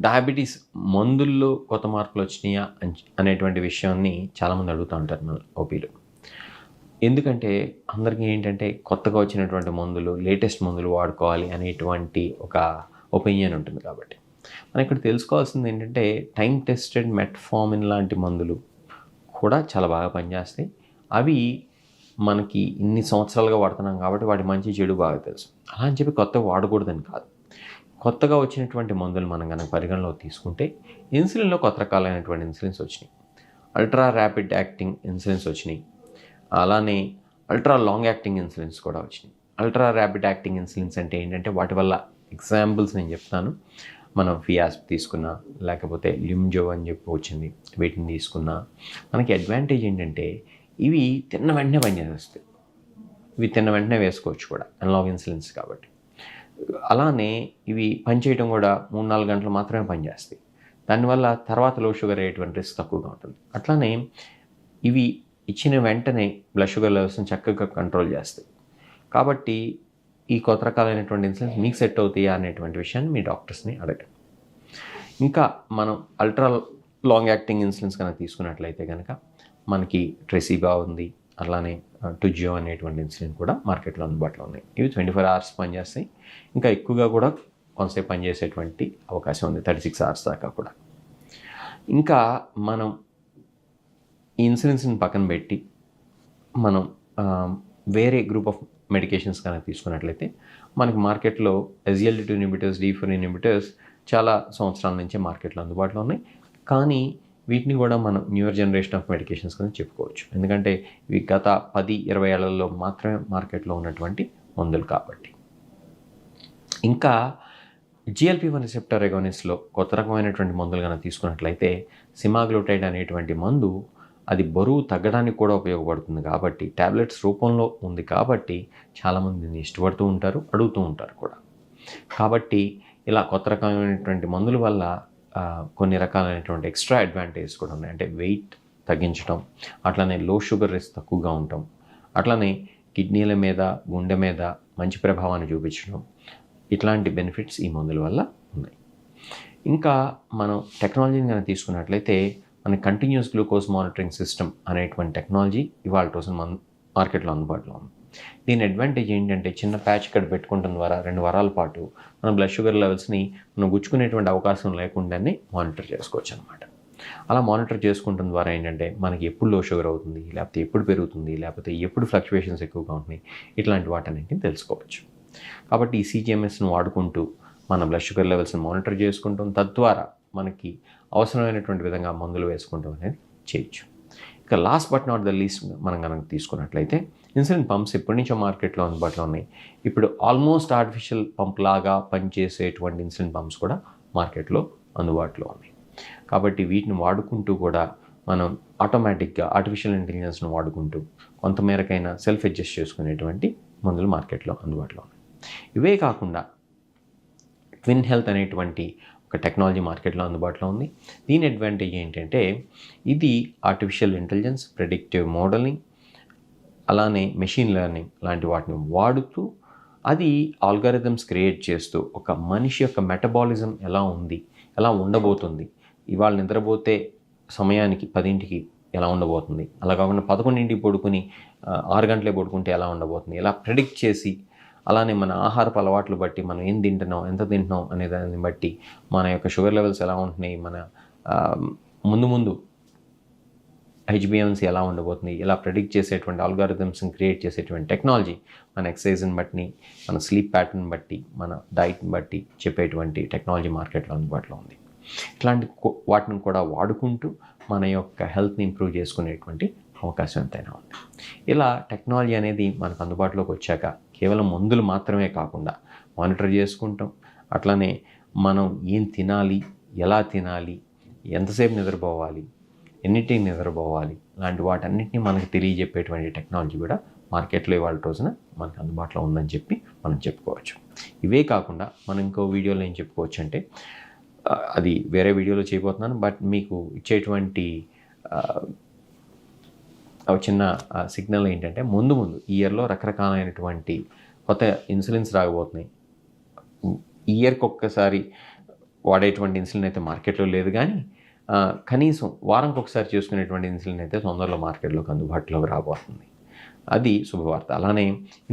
Diabetes మందుల్లో కొత్త మార్పులు వచ్చినాయా అని- అనేటువంటి విషయాన్ని చాలామంది అడుగుతూ ఉంటారు మన ఓపీలు. ఎందుకంటే అందరికీ ఏంటంటే కొత్తగా వచ్చినటువంటి మందులు లేటెస్ట్ మందులు వాడుకోవాలి అనేటువంటి ఒక ఒపీనియన్ ఉంటుంది కాబట్టి. మనం ఇక్కడ తెలుసుకోవాల్సింది ఏంటంటే టైం టెస్టెడ్ మెట్ఫామిన్ లాంటి మందులు కూడా చాలా బాగా పనిచేస్తాయి. అవి మనకి ఇన్ని సంవత్సరాలుగా వాడుతున్నాం కాబట్టి వాటి మంచి చెడు బాగా తెలుసు. అలా అని చెప్పి కొత్తగా వాడకూడదని కాదు. కొత్తగా వచ్చినటువంటి మందులు మనం కనుక పరిగణలోకి తీసుకుంటే ఇన్సులిన్లో కొత్త రకాలైనటువంటి ఇన్సులిన్స్ వచ్చినాయి. అల్ట్రా ర్యాపిడ్ యాక్టింగ్ ఇన్సులిన్స్ వచ్చినాయి. అలానే అల్ట్రా లాంగ్ యాక్టింగ్ ఇన్సులిన్స్ కూడా వచ్చినాయి. అల్ట్రా ర్యాపిడ్ యాక్టింగ్ ఇన్సులిన్స్ అంటే ఏంటంటే వాటి వల్ల ఎగ్జాంపుల్స్ నేను చెప్తాను. మనం ఫియాస్ప్ తీసుకున్నా లేకపోతే లిమ్జో అని చెప్పి వచ్చింది వీటిని తీసుకున్నా మనకి అడ్వాంటేజ్ ఏంటంటే ఇవి తిన్న వెంటనే పనిచేస్తాయి ఇవి తిన్న వెంటనే వేసుకోవచ్చు కూడా అనలాగ్ ఇన్సులిన్స్ కాబట్టి. అలానే ఇవి పనిచేయడం కూడా మూడు నాలుగు గంటలు మాత్రమే పనిచేస్తాయి దానివల్ల తర్వాత లో షుగర్ అయ్యేటువంటి రిస్క్ తక్కువగా ఉంటుంది. అట్లానే ఇవి ఇచ్చిన వెంటనే బ్లడ్ షుగర్ లెవెల్స్ని చక్కగా కంట్రోల్ చేస్తాయి. కాబట్టి ఈ కొత్త రకాలైనటువంటి ఇన్సులిన్స్ మీకు సెట్ అవుతాయా అనేటువంటి విషయాన్ని మీ డాక్టర్స్ని అడగండి ఇంకా మనం అల్ట్రా లాంగ్ యాక్టింగ్ ఇన్సులిన్స్ కనుక తీసుకున్నట్లయితే కనుక మనకి ట్రెసిబా ఉంది అలానే టుజియో అనేటువంటి ఇన్సులిన్ కూడా మార్కెట్లో అందుబాటులో ఉన్నాయి. ఇవి ట్వంటీ ఫోర్ అవర్స్ పనిచేస్తాయి. ఇంకా ఎక్కువగా కూడా కొంతసేపు పనిచేసేటువంటి అవకాశం ఉంది థర్టీ సిక్స్ అవర్స్ దాకా కూడా. ఇంకా మనం ఈ ఇన్సులిన్స్ని పక్కన పెట్టి మనం వేరే గ్రూప్ ఆఫ్ మెడికేషన్స్ కనుక తీసుకున్నట్లయితే మనకి మార్కెట్లో ఎస్ఎల్డి టూ డీఫర్ డీ చాలా సంవత్సరాల నుంచే మార్కెట్లో అందుబాటులో ఉన్నాయి. కానీ వీటిని కూడా మనం న్యూయర్ జనరేషన్ ఆఫ్ మెడికేషన్స్ కింద చెప్పుకోవచ్చు. ఎందుకంటే ఇవి గత పది ఇరవై ఏళ్ళలో మాత్రమే మార్కెట్లో ఉన్నటువంటి మందులు కాబట్టి. ఇంకా జిఎల్పి వన్ రిసెప్టర్ ఎగోనిస్లో కొత్త రకమైనటువంటి మందులు కనుక తీసుకున్నట్లయితే సిమాగ్లూటైడ్ అనేటువంటి మందు అది బరువు తగ్గడానికి కూడా ఉపయోగపడుతుంది కాబట్టి ట్యాబ్లెట్స్ రూపంలో ఉంది కాబట్టి చాలామంది దీన్ని ఇష్టపడుతూ ఉంటారు అడుగుతూ ఉంటారు కూడా. కాబట్టి ఇలా కొత్త రకమైనటువంటి మందుల వల్ల కొన్ని రకాలైనటువంటి ఎక్స్ట్రా అడ్వాంటేజెస్ కూడా ఉన్నాయి. అంటే వెయిట్ తగ్గించడం అట్లానే లో షుగర్ రిస్క్ తక్కువగా ఉండటం అట్లానే కిడ్నీల మీద గుండె మీద మంచి ప్రభావాన్ని చూపించడం ఇట్లాంటి బెనిఫిట్స్ ఈ మందుల వల్ల ఉన్నాయి. ఇంకా మనం టెక్నాలజీని కనుక తీసుకున్నట్లయితే మన కంటిన్యూస్ గ్లూకోజ్ మానిటరింగ్ సిస్టమ్ అనేటువంటి టెక్నాలజీ ఇవాళ రోజున మన మార్కెట్లో అందుబాటులో ఉంది. దీని అడ్వాంటేజ్ ఏంటంటే చిన్న ప్యాచ్ ఇక్కడ పెట్టుకోవడం ద్వారా రెండు వారాల పాటు మన బ్లడ్ షుగర్ లెవెల్స్ని మనం గుచ్చుకునేటువంటి అవకాశం లేకుండానే మానిటర్ చేసుకోవచ్చు అనమాట అలా మానిటర్ చేసుకుంటున్న ద్వారా ఏంటంటే మనకి ఎప్పుడు లో షుగర్ అవుతుంది లేకపోతే ఎప్పుడు పెరుగుతుంది లేకపోతే ఎప్పుడు ఫ్లక్చువేషన్స్ ఎక్కువగా ఉంటున్నాయి ఇట్లాంటి వాటన్నిటిని తెలుసుకోవచ్చు. కాబట్టి ఈ సీజీఎంఎస్ను వాడుకుంటూ మన బ్లడ్ షుగర్ లెవెల్స్ని మానిటర్ చేసుకుంటాం తద్వారా మనకి అవసరమైనటువంటి విధంగా మందులు వేసుకుంటాం అనేది చేయొచ్చు. ఇక last but not the least మనం కనుక తీసుకున్నట్లయితే ఇన్సులిన్ పంప్స్ ఎప్పటి నుంచో మార్కెట్లో అందుబాటులో ఉన్నాయి. ఇప్పుడు ఆల్మోస్ట్ ఆర్టిఫిషియల్ పంప్ లాగా పనిచేసేటువంటి ఇన్సులిన్ పంప్స్ కూడా మార్కెట్లో అందుబాటులో ఉన్నాయి. కాబట్టి వీటిని వాడుకుంటూ కూడా మనం ఆటోమేటిక్గా ఆర్టిఫిషియల్ ఇంటెలిజెన్స్ను వాడుకుంటూ కొంతమేరకైనా సెల్ఫ్ అడ్జస్ట్ చేసుకునేటువంటి మందులు మార్కెట్లో అందుబాటులో ఉన్నాయి. ఇవే కాకుండా ట్విన్ హెల్త్ అనేటువంటి ఒక టెక్నాలజీ మార్కెట్లో అందుబాటులో ఉంది. దీని అడ్వాంటేజ్ ఏంటంటే ఇది ఆర్టిఫిషియల్ ఇంటెలిజెన్స్ ప్రెడిక్టివ్ మోడలింగ్ అలానే మెషిన్ లెర్నింగ్ లాంటి వాటిని వాడుతూ అది ఆల్గారిథమ్స్ క్రియేట్ చేస్తూ ఒక మనిషి యొక్క మెటబాలిజం ఎలా ఉంది ఎలా ఉండబోతుంది ఇవాళ నిద్రపోతే సమయానికి పదింటికి ఎలా ఉండబోతుంది అలా కాకుండా పదకొండింటికి పడుకుని ఆరు గంటలే పడుకుంటే ఎలా ఉండబోతుంది ఇలా ప్రెడిక్ట్ చేసి అలానే మన ఆహారపు అలవాట్లు బట్టి మనం ఏం తింటున్నాం ఎంత తింటున్నాం అనే దాన్ని బట్టి మన యొక్క షుగర్ లెవెల్స్ ఎలా ఉంటున్నాయి మన ముందు ముందు హెచ్బిఎంసీ ఎలా ఉండబోతుంది ఇలా ప్రెడిక్ట్ చేసేటువంటి ఆల్గారిథమ్స్ని క్రియేట్ చేసేటువంటి టెక్నాలజీ మన ఎక్సర్సైజ్ని బట్టి మన స్లీప్ ప్యాటర్న్ బట్టి మన డైట్ని బట్టి చెప్పేటువంటి టెక్నాలజీ మార్కెట్లో అందుబాటులో ఉంది. ఇట్లాంటి కో- వాటిని కూడా వాడుకుంటూ మన యొక్క హెల్త్ని ఇంప్రూవ్ చేసుకునేటువంటి అవకాశం ఎంతైనా ఉంది. ఇలా టెక్నాలజీ అనేది మనకు అందుబాటులోకి వచ్చాక కేవలం మందులు మాత్రమే కాకుండా మానిటర్ చేసుకుంటాం. అట్లానే మనం ఏం తినాలి ఎలా తినాలి ఎంతసేపు నిద్రపోవాలి ఎన్నిటికి నిద్రపోవాలి లాంటి వాటన్నిటిని మనకు తెలియజెప్పేటువంటి టెక్నాలజీ కూడా మార్కెట్లో ఇవాళ రోజున మనకు అందుబాటులో ఉందని చెప్పి మనం చెప్పుకోవచ్చు. ఇవే కాకుండా మనం ఇంకో వీడియోలో ఏం చెప్పుకోవచ్చు అంటే అది వేరే వీడియోలో చేయబోతున్నాను బట్ మీకు ఇచ్చేటువంటి ఒక చిన్న సిగ్నల్ ఏంటంటే ముందు ముందు ఈ ఇయర్లో రకరకాలైనటువంటి కొత్త ఇన్సులిన్స్ రాకపోతున్నాయి. ఇయర్కి ఒక్కసారి వాడేటువంటి ఇన్సులిన్ అయితే మార్కెట్లో లేదు కానీ కనీసం వారంకి ఒకసారి చేసుకునేటువంటి ఇన్సులిన్ అయితే తొందరలో మార్కెట్లోకి అందుబాటులోకి రాబోతుంది. అది శుభవార్త. అలానే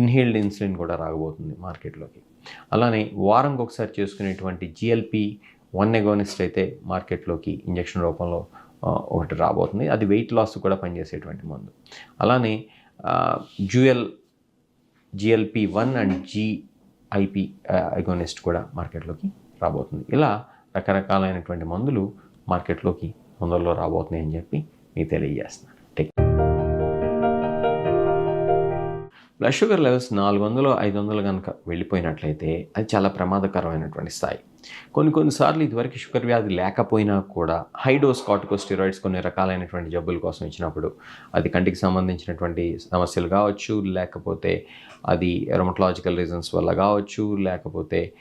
ఇన్హేల్డ్ ఇన్సులిన్ కూడా రాబోతుంది మార్కెట్లోకి. అలానే వారంకి ఒకసారి చేసుకునేటువంటి జిఎల్పి వన్ ఎగోనిస్ట్ అయితే మార్కెట్లోకి ఇంజక్షన్ రూపంలో ఒకటి రాబోతుంది. అది వెయిట్ లాస్ కూడా పనిచేసేటువంటి మందు. అలానే జ్యూఎల్ GLP one and GIP agonist కూడా మార్కెట్లోకి రాబోతుంది. ఇలా రకరకాలైనటువంటి మందులు మార్కెట్లోకి తొందరలో రాబోతున్నాయి అని చెప్పి మీకు తెలియజేస్తున్నాను. బ్లడ్ షుగర్ లెవెల్స్ నాలుగు వందలు ఐదు వందలు కనుక వెళ్ళిపోయినట్లయితే అది చాలా ప్రమాదకరమైనటువంటి స్థాయి. కొన్ని కొన్నిసార్లు ఇదివరకు షుగర్ వ్యాధి లేకపోయినా కూడా హైడోస్ కార్టికోస్టిరాయిడ్స్ కొన్ని రకాలైనటువంటి జబ్బుల కోసం ఇచ్చినప్పుడు అది కంటికి సంబంధించినటువంటి సమస్యలు కావచ్చు లేకపోతే అది ఎరమటలాజికల్ రీజన్స్ వల్ల కావచ్చు లేకపోతే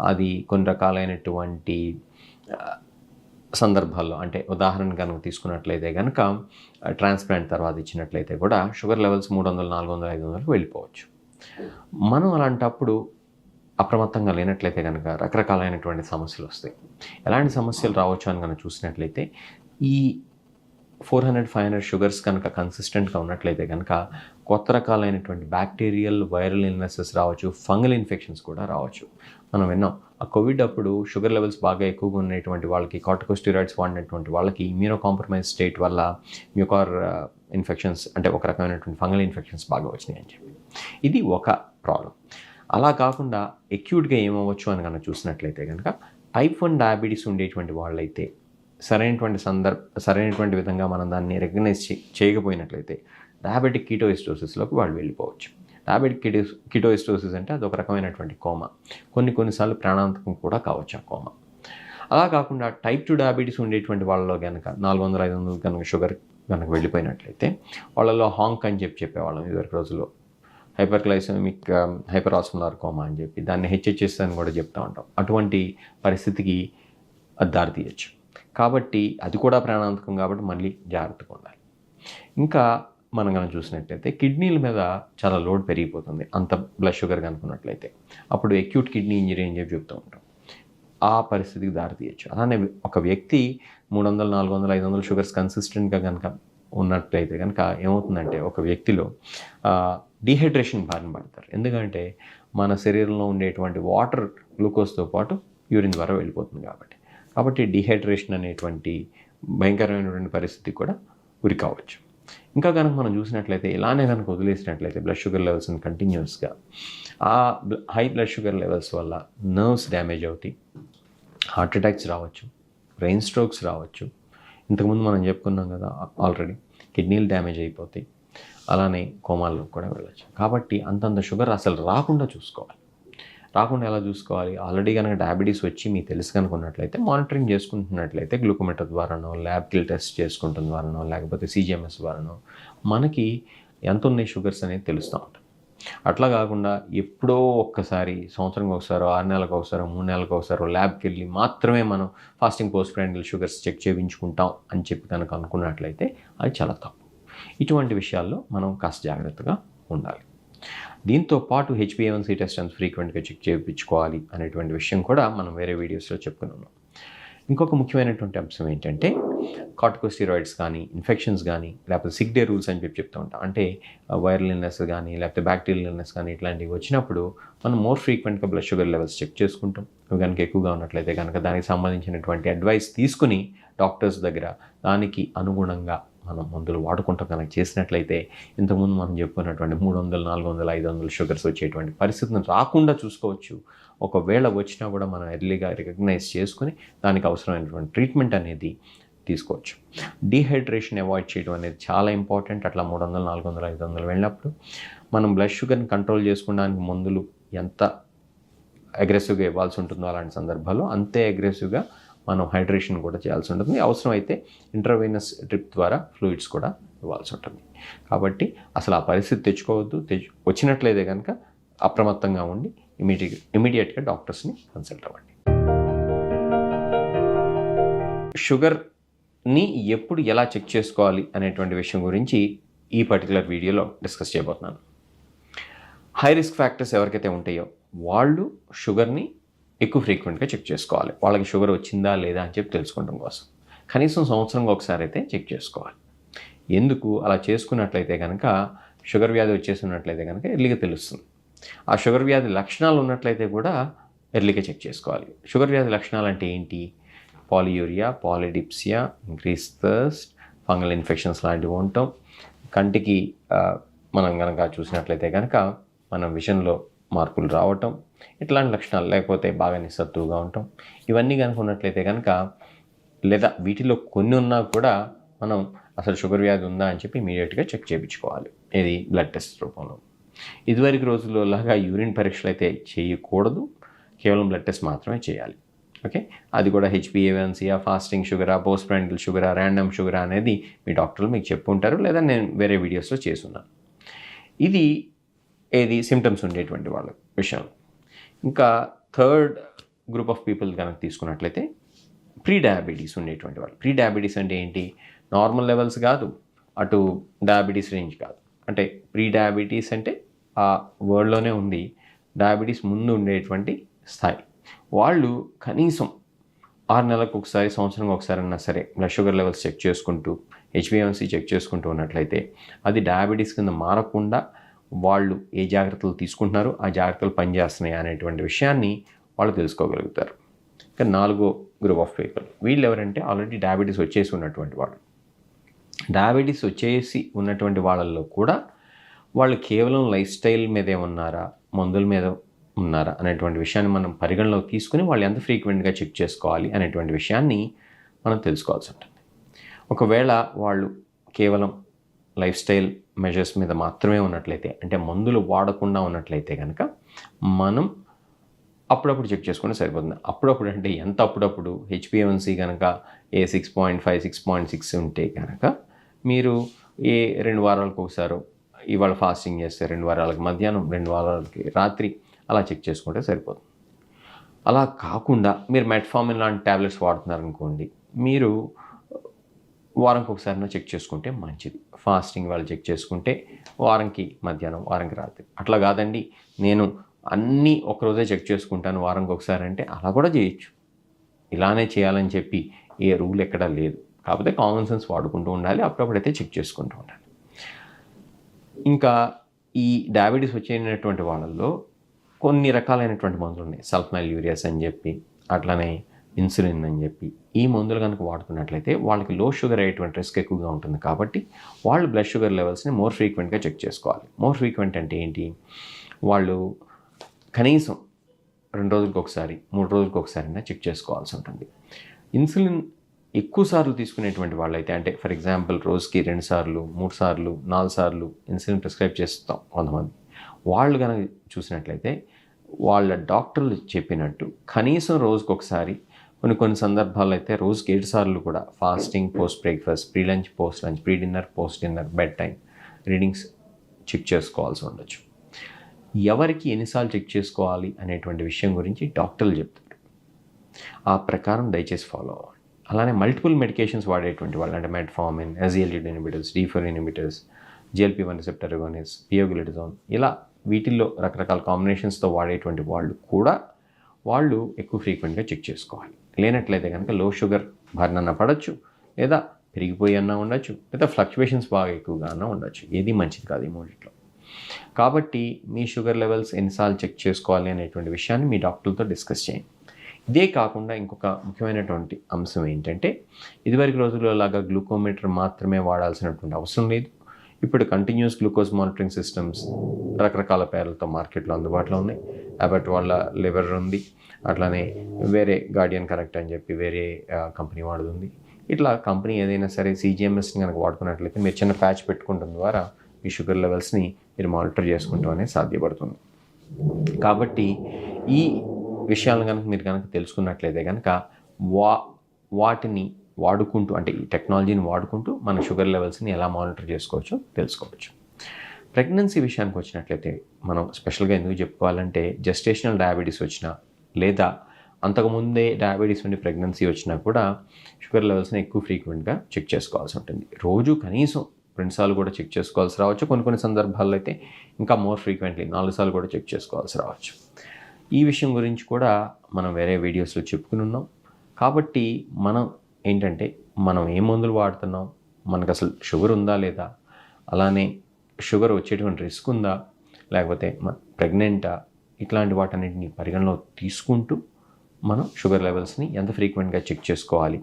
అది కొన్ని రకాలైనటువంటి సందర్భాల్లో అంటే ఉదాహరణ కనుక తీసుకున్నట్లయితే కనుక ట్రాన్స్ప్లాంట్ తర్వాత ఇచ్చినట్లయితే కూడా షుగర్ లెవెల్స్ మూడు వందలు నాలుగు వందలు ఐదు వందలు వెళ్ళిపోవచ్చు. మనం అలాంటప్పుడు అప్రమత్తంగా లేనట్లయితే కనుక రకరకాలైనటువంటి సమస్యలు వస్తాయి. ఎలాంటి సమస్యలు రావచ్చు అని కనుక చూసినట్లయితే ఈ four hundred five hundred sugars కనుక కన్సిస్టెంట్గా ఉన్నట్లయితే కనుక కొత్త రకాలైనటువంటి బ్యాక్టీరియల్ వైరల్ ఇల్నెసెస్ రావచ్చు ఫంగల్ ఇన్ఫెక్షన్స్ కూడా రావచ్చు. మనం విన్నాం ఆ కోవిడ్ అప్పుడు షుగర్ లెవెల్స్ బాగా ఎక్కువగా ఉన్నటువంటి వాళ్ళకి కార్టికోస్టిరాయిడ్స్ వాడినటువంటి వాళ్ళకి ఇమ్యూనో కాంప్రమైజ్ స్టేట్ వల్ల మ్యూకార్ ఇన్ఫెక్షన్స్ అంటే ఒక రకమైనటువంటి ఫంగల్ ఇన్ఫెక్షన్స్ బాగా వచ్చినాయి అని చెప్పి. ఇది ఒక ప్రాబ్లం. అలా కాకుండా ఎక్యూట్గా ఏమవ్వచ్చు అని కనుక చూసినట్లయితే కనుక టైప్ వన్ డయాబెటీస్ ఉండేటువంటి వాళ్ళైతే సరైనటువంటి సందర్భ సరైనటువంటి విధంగా మనం దాన్ని రికగ్నైజ్ చేయకపోయినట్లయితే డయాబెటిక్ కీటోయిస్టోసిస్లోకి వాళ్ళు వెళ్ళిపోవచ్చు. డయాబెటిక్ కిటో కిటోయిస్టోసిస్ అంటే అది ఒక రకమైనటువంటి కోమ కొన్ని కొన్నిసార్లు ప్రాణాంతకం కూడా కావచ్చు ఆ కోమ అలా కాకుండా టైప్ టూ డయాబెటీస్ ఉండేటువంటి వాళ్ళలో కనుక నాలుగు వందల ఐదు వందలు కనుక షుగర్ కనుక వెళ్ళిపోయినట్లయితే వాళ్ళలో హాంక్ అని చెప్పి చెప్పేవాళ్ళం ఇదివరకు రోజుల్లో. Hyper glycemic hyper osmolar coma అని చెప్పి దాన్ని హెచ్హెచ్ఎస్ అని కూడా చెప్తూ ఉంటాం. అటువంటి పరిస్థితికి అది దారితీయచ్చు. కాబట్టి అది కూడా ప్రాణాంతకం కాబట్టి మళ్ళీ జాగ్రత్తగా ఉండాలి. ఇంకా మనం కనుక చూసినట్లయితే కిడ్నీల మీద చాలా లోడ్ పెరిగిపోతుంది. అంత బ్లడ్ షుగర్ కనుకున్నట్లయితే. అప్పుడు ఎక్యూట్ కిడ్నీ ఇంజరీ అని చెప్పి చెప్తూ ఉంటాం. ఆ పరిస్థితికి దారి తీయచ్చు అలానే ఒక వ్యక్తి మూడు వందలు నాలుగు వందలు ఐదు వందలు షుగర్స్ కన్సిస్టెంట్గా కనుక ఉన్నట్లయితే కనుక ఏమవుతుందంటే ఒక వ్యక్తిలో డీహైడ్రేషన్ బారిన పడతారు. ఎందుకంటే మన శరీరంలో ఉండేటువంటి వాటర్ గ్లూకోజ్తో పాటు యూరిన్ ద్వారా వెళ్ళిపోతుంది కాబట్టి. కాబట్టి డీహైడ్రేషన్ అనేటువంటి భయంకరమైనటువంటి పరిస్థితి కూడా గురి కావచ్చు. ఇంకా కనుక మనం చూసినట్లయితే ఇలానే కనుక వదిలేసినట్లయితే బ్లడ్ షుగర్ లెవెల్స్ని కంటిన్యూస్గా ఆ హై బ్లడ్ షుగర్ లెవెల్స్ వల్ల నర్వ్స్ డ్యామేజ్ అవుతాయి హార్ట్ అటాక్స్ రావచ్చు బ్రెయిన్ స్ట్రోక్స్ రావచ్చు. ఇంతకుముందు మనం చెప్పుకున్నాం కదా ఆల్రెడీ కిడ్నీలు డ్యామేజ్ అయిపోతాయి అలానే కోమాల్లో కూడా వెళ్ళచ్చు. కాబట్టి అంతంత షుగర్ అసలు రాకుండా చూసుకోవాలి. రాకుండా ఎలా చూసుకోవాలి? ఆల్రెడీ కనుక డయాబెటీస్ వచ్చి మీకు తెలుసు కనుకున్నట్లయితే మానిటరింగ్ చేసుకుంటున్నట్లయితే గ్లూకోమీటర్ ద్వారానో ల్యాబ్ కిల్ టెస్ట్ చేసుకుంటున్న ద్వారానో లేకపోతే సీజీఎంఎస్ ద్వారానో మనకి ఎంత ఉన్నాయి షుగర్స్ అనేది తెలుస్తూ ఉంటుంది అట్లా కాకుండా ఎప్పుడో ఒక్కసారి సంవత్సరంకి ఒకసారి ఆరు నెలలకు ఒకసారి మూడు నెలలకు ఒకసారి ల్యాబ్కి వెళ్ళి మాత్రమే మనం fasting post prandial sugars check చేయించుకుంటాం అని చెప్పి కనుక అనుకున్నట్లయితే అది చాలా తప్పు. ఇటువంటి విషయాల్లో మనం కాస్త జాగ్రత్తగా ఉండాలి. దీంతో పాటు హెచ్పిఎంసీ టెస్ట్ అంత ఫ్రీక్వెంట్గా చెక్ చేయించుకోవాలి అనేటువంటి విషయం కూడా మనం వేరే వీడియోస్లో చెప్పుకుంటున్నాం ఇంకొక ముఖ్యమైనటువంటి అంశం ఏంటంటే కార్టికోస్టిరాయిడ్స్ కానీ ఇన్ఫెక్షన్స్ కానీ లేకపోతే సిక్ డే రూల్స్ అని చెప్పి చెప్తూ ఉంటాం. అంటే వైరల్ ఇల్నెస్ కానీ లేకపోతే బ్యాక్టీరియల్ ఇల్నెస్ కానీ ఇట్లాంటివి వచ్చినప్పుడు మనం మోర్ ఫ్రీక్వెంట్గా బ్లడ్ షుగర్ లెవెల్స్ చెక్ చేసుకుంటాం. అవి కనుక ఎక్కువగా ఉన్నట్లయితే కనుక దానికి సంబంధించినటువంటి అడ్వైస్ తీసుకుని డాక్టర్స్ దగ్గర దానికి అనుగుణంగా మనం మందులు వాడుకుంటాం కనుక చేసినట్లయితే ఇంతకుముందు మనం చెప్పుకున్నటువంటి మూడు వందలు నాలుగు వందలు ఐదు వందలు షుగర్స్ వచ్చేటువంటి పరిస్థితిని రాకుండా చూసుకోవచ్చు. ఒకవేళ వచ్చినా కూడా మనం ఎర్లీగా రికగ్నైజ్ చేసుకుని దానికి అవసరమైనటువంటి ట్రీట్మెంట్ అనేది తీసుకోవచ్చు. డీహైడ్రేషన్ అవాయిడ్ చేయడం అనేది చాలా ఇంపార్టెంట్. అట్లా మూడు వందలు నాలుగు వందలు ఐదు వందలు వెళ్ళినప్పుడు మనం బ్లడ్ షుగర్ని కంట్రోల్ చేసుకోవడానికి మందులు ఎంత అగ్రెసివ్గా ఇవ్వాల్సి ఉంటుందో అలాంటి సందర్భాల్లో అంతే అగ్రెసివ్గా మనం హైడ్రేషన్ కూడా చేయాల్సి ఉంటుంది. అవసరమైతే ఇంటర్వీనస్ డ్రిప్ ద్వారా ఫ్లూయిడ్స్ కూడా ఇవ్వాల్సి ఉంటుంది. కాబట్టి అసలు ఆ పరిస్థితి తెచ్చుకోవద్దు. తెచ్చు వచ్చినట్లయితే కనుక అప్రమత్తంగా ఉండి ఇమీడియట్ ఇమీడియట్గా డాక్టర్స్ని కన్సల్ట్ అవ్వండి. షుగర్ని ఎప్పుడు ఎలా చెక్ చేసుకోవాలి అనేటువంటి విషయం గురించి ఈ పర్టికులర్ వీడియోలో డిస్కస్ చేయబోతున్నాను. హై రిస్క్ ఫ్యాక్టర్స్ ఎవరికైతే ఉంటాయో వాళ్ళు షుగర్ని ఎక్కువ ఫ్రీక్వెంట్గా చెక్ చేసుకోవాలి. వాళ్ళకి షుగర్ వచ్చిందా లేదా అని చెప్పి తెలుసుకోవడం కోసం. కనీసం సంవత్సరంగా ఒకసారి అయితే చెక్ చేసుకోవాలి. ఎందుకు? అలా చేసుకున్నట్లయితే కనుక షుగర్ వ్యాధి వచ్చేసినట్లయితే కనుక ఎర్లీగా తెలుస్తుంది. ఆ షుగర్ వ్యాధి లక్షణాలు ఉన్నట్లయితే కూడా ఎర్లీగా చెక్ చేసుకోవాలి. షుగర్ వ్యాధి లక్షణాలు అంటే ఏంటి? Polyuria polydipsia increase thirst fungal infections లాంటివి ఉండటం. కంటికి మనం కనుక చూసినట్లయితే కనుక మనం విషన్లో మార్పులు రావటం ఇట్లాంటి లక్షణాలు లేకపోతే బాగా నిస్సత్తువుగా ఉండటం ఇవన్నీ కనుక ఉన్నట్లయితే కనుక లేదా వీటిలో కొన్ని ఉన్నా కూడా మనం అసలు షుగర్ వ్యాధి ఉందా అని చెప్పి ఇమీడియట్గా చెక్ చేయించుకోవాలి. ఇది బ్లడ్ టెస్ట్ రూపంలో. ఇదివరకు రోజుల్లో లాగా యూరిన్ పరీక్షలు అయితే చేయకూడదు. కేవలం బ్లడ్ టెస్ట్ మాత్రమే చేయాలి. ఓకే? అది కూడా హెచ్బిఏవన్సీయా ఫాస్టింగ్ షుగరా పోస్ట్ ప్రాండల్ షుగరా ర్యాండమ్ షుగరా అనేది మీ డాక్టర్లు మీకు చెప్పుంటారు లేదా నేను వేరే వీడియోస్లో చేస్తున్నాను. ఇది ఏది? సిమ్టమ్స్ ఉండేటువంటి వాళ్ళ విషయం. ఇంకా థర్డ్ గ్రూప్ ఆఫ్ పీపుల్ కనుక తీసుకున్నట్లయితే ప్రీ డయాబెటీస్ ఉండేటువంటి వాళ్ళు. ప్రీ డయాబెటీస్ అంటే ఏంటి? నార్మల్ లెవెల్స్ కాదు అటు డయాబెటీస్ రేంజ్ కాదు. అంటే ప్రీ డయాబెటీస్ అంటే ఆ వర్డ్లోనే ఉంది. డయాబెటీస్ ముందు ఉండేటువంటి స్థాయి. వాళ్ళు కనీసం ఆరు నెలలకు ఒకసారి సంవత్సరంకి ఒకసారి అన్నా సరే బ్లడ్ షుగర్ లెవెల్స్ చెక్ చేసుకుంటూ హెచ్బిఎంసీ చెక్ చేసుకుంటూ ఉన్నట్లయితే అది డయాబెటీస్ కింద మారకుండా వాళ్ళు ఏ జాగ్రత్తలు తీసుకుంటున్నారు ఆ జాగ్రత్తలు పనిచేస్తున్నాయి అనేటువంటి విషయాన్ని వాళ్ళు తెలుసుకోగలుగుతారు. ఇంకా నాలుగో గ్రూప్ ఆఫ్ పీపుల్ వీళ్ళు ఎవరంటే ఆల్రెడీ డయాబెటీస్ వచ్చేసి ఉన్నటువంటి వాళ్ళు. డయాబెటీస్ వచ్చేసి ఉన్నటువంటి వాళ్ళల్లో కూడా వాళ్ళు కేవలం లైఫ్ స్టైల్ మీదే ఉన్నారా మందుల మీద ఉన్నారా అనేటువంటి విషయాన్ని మనం పరిగణలోకి తీసుకుని వాళ్ళు ఎంత ఫ్రీక్వెంట్గా చెక్ చేసుకోవాలి అనేటువంటి విషయాన్ని మనం తెలుసుకోవాల్సి ఉంటుంది. ఒకవేళ వాళ్ళు కేవలం లైఫ్ స్టైల్ మెజర్స్ మీద మాత్రమే ఉన్నట్లయితే అంటే మందులు వాడకుండా ఉన్నట్లయితే కనుక మనం అప్పుడప్పుడు చెక్ చేసుకుంటే సరిపోతుంది. అప్పుడప్పుడు అంటే ఎంత అప్పుడప్పుడు? హెచ్పిఎంసి కనుక ఏ six point five six point six ఉంటే కనుక మీరు ఏ రెండు వారాలకు ఒకసారి ఇవాళ ఫాస్టింగ్ చేస్తే రెండు వారాలకి మధ్యాహ్నం రెండు వారాలకి రాత్రి అలా చెక్ చేసుకుంటే సరిపోతుంది. అలా కాకుండా మీరు మెట్ఫామిన్ లాంటి ట్యాబ్లెట్స్ వాడుతున్నారనుకోండి మీరు వారంకి ఒకసారి చెక్ చేసుకుంటే మంచిది. ఫాస్టింగ్ వాళ్ళు చెక్ చేసుకుంటే వారంకి మధ్యాహ్నం వారంకి రాత్రి. అట్లా కాదండి. నేను అన్నీ ఒకరోజే చెక్ చేసుకుంటాను వారంకి ఒకసారి అంటే అలా కూడా చేయొచ్చు. ఇలానే చేయాలని చెప్పి ఏ రూల్ ఎక్కడా లేదు. కాకపోతే కామన్ సెన్స్ వాడుకుంటూ ఉండాలి. అప్పుడప్పుడైతే చెక్ చేసుకుంటూ ఉండాలి. ఇంకా ఈ డయాబెటీస్ వచ్చేటటువంటి వాళ్ళల్లో కొన్ని రకాలైనటువంటి మందులు ఉన్నాయి సల్ఫ్మైల్ యూరియాస్ అని చెప్పి అట్లనే ఇన్సులిన్ అని చెప్పి ఈ మందులు కనుక వాడుకున్నట్లయితే వాళ్ళకి లో షుగర్ అయ్యేటువంటి రిస్క్ ఎక్కువగా ఉంటుంది కాబట్టి వాళ్ళు బ్లడ్ షుగర్ లెవెల్స్ని మోర్ ఫ్రీక్వెంట్గా చెక్ చేసుకోవాలి. మోర్ ఫ్రీక్వెంట్ అంటే ఏంటి? వాళ్ళు కనీసం రెండు రోజులకు ఒకసారి మూడు రోజులకు ఒకసారి చెక్ చేసుకోవాల్సి ఉంటుంది. ఇన్సులిన్ ఎక్కువ సార్లు తీసుకునేటువంటి వాళ్ళైతే అంటే ఫర్ ఎగ్జాంపుల్ రోజుకి రెండు సార్లు మూడు సార్లు నాలుగు సార్లు ఇన్సులిన్ ప్రిస్క్రైబ్ చేస్తాం కొంతమంది. వాళ్ళు కనుక చూసినట్లయితే వాళ్ళ డాక్టర్లు చెప్పినట్టు కనీసం రోజుకొకసారి కొన్ని కొన్ని సందర్భాల్లో అయితే రోజుకి ఏడు సార్లు కూడా fasting post breakfast pre lunch post lunch pre dinner post dinner bed time readings check చేసుకోవాల్సి ఉండొచ్చు. ఎవరికి ఎన్నిసార్లు చెక్ చేసుకోవాలి అనేటువంటి విషయం గురించి డాక్టర్లు చెప్తారు ఆ ప్రకారం దయచేసి ఫాలో అవ్వండి. అలానే మల్టిపుల్ మెడికేషన్స్ వాడేటువంటి వాళ్ళు అంటే మెట్ఫార్మిన్ ఎజిఎల్ఈడి inhibitors డీఫర్ inhibitors GLP one receptor agonists pioglitazone ఇలా వీటిల్లో రకరకాల కాంబినేషన్స్తో వాడేటువంటి వాళ్ళు కూడా వాళ్ళు ఎక్కువ ఫ్రీక్వెంట్గా చెక్ చేసుకోవాలి. లేనట్లయితే కనుక లో షుగర్ బారినన్నా పడవచ్చు లేదా పెరిగిపోయి అన్నా ఉండొచ్చు లేదా ఫ్లక్చువేషన్స్ బాగా ఎక్కువగా అన్నా ఉండొచ్చు. ఏది మంచిది కాదు ఈ మూడిట్లో. కాబట్టి మీ షుగర్ లెవెల్స్ ఎన్నిసార్లు చెక్ చేసుకోవాలి అనేటువంటి విషయాన్ని మీ డాక్టర్తో డిస్కస్ చేయండి. ఇదే కాకుండా ఇంకొక ముఖ్యమైనటువంటి అంశం ఏంటంటే ఇదివరకు రోజుల్లో లాగా గ్లూకోమీటర్ మాత్రమే వాడాల్సినటువంటి అవసరం లేదు. ఇప్పుడు కంటిన్యూస్ గ్లూకోజ్ మానిటరింగ్ సిస్టమ్స్ రకరకాల పేర్లతో మార్కెట్లో అందుబాటులో ఉన్నాయి. అబట్ వాళ్ళ లివర్ ఉంది. అట్లానే వేరే గార్డియన్ కనెక్ట్ అని చెప్పి వేరే కంపెనీ వాడుతుంది. ఇట్లా కంపెనీ ఏదైనా సరే సీజీఎంఎస్ని కనుక వాడుకున్నట్లయితే మీరు చిన్న ప్యాచ్ పెట్టుకుంటాం ద్వారా మీ షుగర్ లెవెల్స్ని మీరు మానిటర్ చేసుకుంటాం అనేది సాధ్యపడుతుంది. కాబట్టి ఈ విషయాలను కనుక మీరు కనుక తెలుసుకున్నట్లయితే కనుక వా వాటిని వాడుకుంటూ అంటే ఈ టెక్నాలజీని వాడుకుంటూ మన షుగర్ లెవెల్స్ని ఎలా మానిటర్ చేసుకోవచ్చో తెలుసుకోవచ్చు. ప్రెగ్నెన్సీ విషయానికి వచ్చినట్లయితే మనం స్పెషల్గా ఎందుకు చెప్పుకోవాలంటే జస్టేషనల్ డయాబెటీస్ వచ్చినా లేదా అంతకుముందే డయాబెటీస్ నుండి ప్రెగ్నెన్సీ వచ్చినా కూడా షుగర్ లెవెల్స్ని ఎక్కువ ఫ్రీక్వెంట్గా చెక్ చేసుకోవాల్సి ఉంటుంది. రోజు కనీసం రెండుసార్లు కూడా చెక్ చేసుకోవాల్సి రావచ్చు. కొన్ని కొన్ని సందర్భాల్లో అయితే ఇంకా మోర్ ఫ్రీక్వెంట్లీ నాలుగు సార్లు కూడా చెక్ చేసుకోవాల్సి రావచ్చు. ఈ విషయం గురించి కూడా మనం వేరే వీడియోస్లో చెప్పుకుని ఉన్నాం. కాబట్టి మనం ఏంటంటే మనం ఏ మందులు వాడుతున్నాం? మనకు అసలు షుగర్ ఉందా లేదా? అలానే షుగర్ వచ్చేటువంటి రిస్క్ ఉందా? లేకపోతే ప్రెగ్నెంటా ఇట్లాంటి వాటన్నిటిని పరిగణలో తీసుకుంటూ మనం షుగర్ లెవెల్స్ని ఎంత ఫ్రీక్వెంట్గా చెక్ చేసుకోవాలి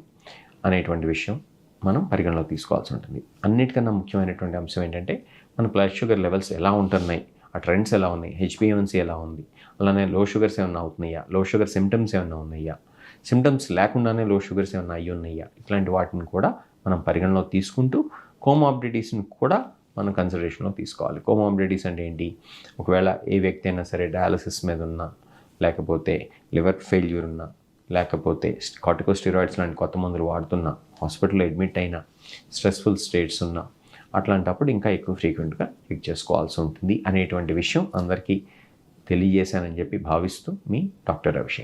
అనేటువంటి విషయం మనం పరిగణలో తీసుకోవాల్సి ఉంటుంది. అన్నిటికన్నా ముఖ్యమైనటువంటి అంశం ఏంటంటే మన బ్లడ్ షుగర్ లెవెల్స్ ఎలా ఉంటున్నాయి? ఆ ట్రెండ్స్ ఎలా ఉన్నాయి? హెచ్బిఎన్సీ ఎలా ఉంది? అలానే లో షుగర్స్ ఏమైనా అవుతున్నాయా? లో షుగర్ సిమ్టమ్స్ ఏమైనా ఉన్నాయా? సిమ్టమ్స్ లేకుండానే లో షుగర్స్ ఏమైనా అయ్యి ఉన్నాయా? ఇట్లాంటి వాటిని కూడా మనం పరిగణలో తీసుకుంటూ కోమాబిడిటీస్ని కూడా మనం కన్సిడరేషన్లో తీసుకోవాలి. కోమాబిలిటీస్ అంటే ఏంటి? ఒకవేళ ఏ వ్యక్తి అయినా సరే డయాలసిస్ మీద ఉన్నా లేకపోతే లివర్ ఫెయిల్యూర్ ఉన్నా లేకపోతే కార్టికోస్టిరాయిడ్స్ లాంటి కొత్త మందులు వాడుతున్నా హాస్పిటల్లో అడ్మిట్ అయినా స్ట్రెస్ఫుల్ స్టేట్స్ ఉన్నా అట్లాంటప్పుడు ఇంకా ఎక్కువ ఫ్రీక్వెంట్గా చెక్ చేసుకోవాల్సి ఉంటుంది అనేటువంటి విషయం అందరికీ తెలియజేశానని చెప్పి భావిస్తూ మీ డాక్టర్ అభిషేక్